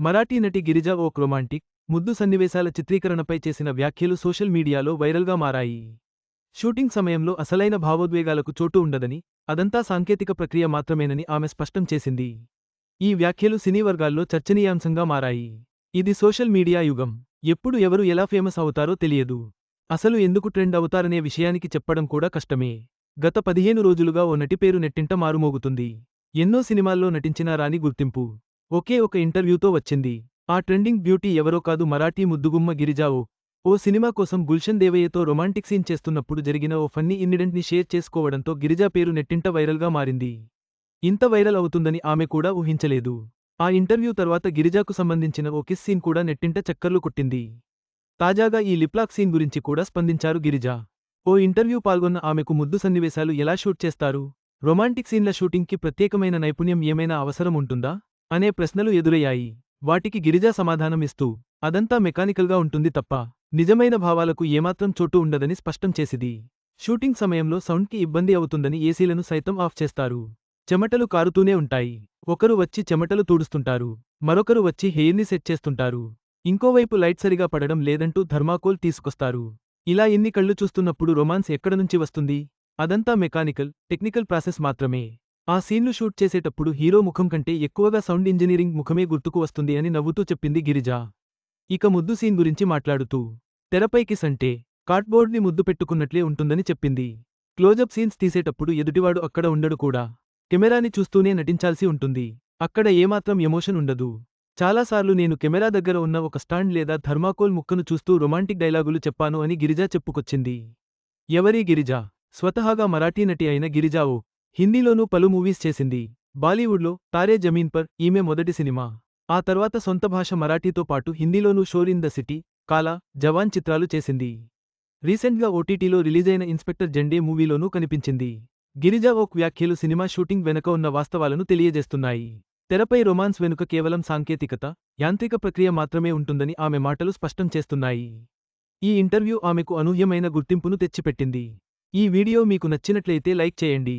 మరాఠీ నటి గిరిజ ఓ క్రొమాంటిక్ ముద్దు సన్నివేశాల చిత్రీకరణపై చేసిన వ్యాఖ్యలు సోషల్ మీడియాలో వైరల్గా మారాయి. షూటింగ్ సమయంలో అసలైన భావోద్వేగాలకు చోటు ఉండదని అదంతా సాంకేతిక ప్రక్రియ మాత్రమేనని ఆమె స్పష్టం చేసింది. ఈ వ్యాఖ్యలు సినీ వర్గాల్లో చర్చనీయాంశంగా మారాయి. ఇది సోషల్ మీడియా యుగం. ఎప్పుడు ఎవరు ఎలా ఫేమస్ అవుతారో తెలియదు. అసలు ఎందుకు ట్రెండ్ అవుతారనే విషయానికి చెప్పడం కూడా కష్టమే. గత పదిహేను రోజులుగా ఓ నటి పేరు నెట్టింట మారుమోగుతుంది. ఎన్నో సినిమాల్లో నటించినా రాని గుర్తింపు. ఒకే ఒక ఇంటర్వ్యూతో వచ్చింది. ఆ ట్రెండింగ్ బ్యూటీ ఎవరో కాదు మరాఠీ ముద్దుగుమ్మ గిరిజావో. ఓ సినిమా కోసం గుల్షన్ దేవయ్యతో రొమాంటిక్ సీన్ చేస్తున్నప్పుడు జరిగిన ఓ ఫన్నీ ఇన్సిడెంట్ని షేర్ చేసుకోవడంతో గిరిజా పేరు నెట్టింట వైరల్గా మారింది. ఇంత వైరల్ అవుతుందని ఆమె కూడా ఊహించలేదు. ఆ ఇంటర్వ్యూ తర్వాత గిరిజాకు సంబంధించిన ఓ కిస్ సీన్ కూడా నెట్టింట చక్కర్లు కొట్టింది. తాజాగా ఈ లిప్లాక్ సీన్ గురించి కూడా స్పందించారు గిరిజా. ఓ ఇంటర్వ్యూ పాల్గొన్న ఆమెకు ముద్దు సన్నివేశాలు ఎలా షూట్ చేస్తారు? రొమాంటిక్ సీన్ల షూటింగ్కి ప్రత్యేకమైన నైపుణ్యం ఏమైనా అవసరం ఉంటుందా? అనే ప్రశ్నలు ఎదురయ్యాయి. వాటికి గిరిజా సమాధానం ఇస్తూ అదంతా మెకానికల్గా ఉంటుంది తప్ప నిజమైన భావాలకు ఏమాత్రం చోటు ఉండదని స్పష్టం చేసిది. షూటింగ్ సమయంలో సౌండ్కి ఇబ్బంది అవుతుందని ఏసీలను సైతం ఆఫ్ చేస్తారు. చెమటలు కారుతూనే ఉంటాయి. ఒకరు వచ్చి చెమటలు తూడుస్తుంటారు. మరొకరు వచ్చి హెయిర్ని సెట్ చేస్తుంటారు. ఇంకోవైపు లైట్ సరిగా పడడం లేదంటూ థర్మాకోల్ తీసుకొస్తారు. ఇలా ఎన్ని కళ్ళు చూస్తున్నప్పుడు రొమాన్స్ ఎక్కడ నుంచి వస్తుంది? అదంతా మెకానికల్ టెక్నికల్ ప్రాసెస్ మాత్రమే. ఆ సీన్లు షూట్ చేసేటప్పుడు హీరో ముఖం కంటే ఎక్కువగా సౌండ్ ఇంజనీరింగ్ ముఖమే గుర్తుకు వస్తుంది అని నవ్వుతూ చెప్పింది గిరిజ. ఇక ముద్దు సీన్ గురించి మాట్లాడుతూ తెరపైకి సంటే కార్డ్బోర్డ్ని ముద్దు పెట్టుకున్నట్లే ఉంటుందని చెప్పింది. క్లోజప్ సీన్స్ తీసేటప్పుడు ఎదుటివాడు అక్కడ ఉండడు కూడా. కెమెరాని చూస్తూనే నటించాల్సి ఉంటుంది. అక్కడ ఏమాత్రం ఎమోషన్ ఉండదు. చాలాసార్లు నేను కెమెరా దగ్గర ఉన్న ఒక స్టాండ్ లేదా థర్మాకోల్ ముక్కను చూస్తూ రొమాంటిక్ డైలాగులు చెప్పాను అని గిరిజా చెప్పుకొచ్చింది. ఎవరీ గిరిజ? స్వతహాగా మరాఠీ నటి అయిన గిరిజావో హిందీలోనూ పలు మూవీస్ చేసింది. బాలీవుడ్లో తారే జమీన్ పర్ ఈమె మొదటి సినిమా. ఆ తర్వాత సొంత భాష మరాఠీతో పాటు హిందీలోనూ Shor in the city Kala Jawan చిత్రాలు చేసింది. రీసెంట్గా ఓటీటీలో రిలీజైన ఇన్స్పెక్టర్ జెండే మూవీలోనూ కనిపించింది. గిరిజా ఓక్ వ్యాఖ్యలు సినిమా షూటింగ్ వెనుక ఉన్న వాస్తవాలను తెలియజేస్తున్నాయి. తెరపై రొమాన్స్ వెనుక కేవలం సాంకేతికత యాంత్రిక ప్రక్రియ మాత్రమే ఉంటుందని ఆమె మాటలు స్పష్టం చేస్తున్నాయి. ఈ ఇంటర్వ్యూ ఆమెకు అనూహ్యమైన గుర్తింపును తెచ్చిపెట్టింది. ఈ వీడియో మీకు నచ్చినట్లయితే లైక్ చేయండి.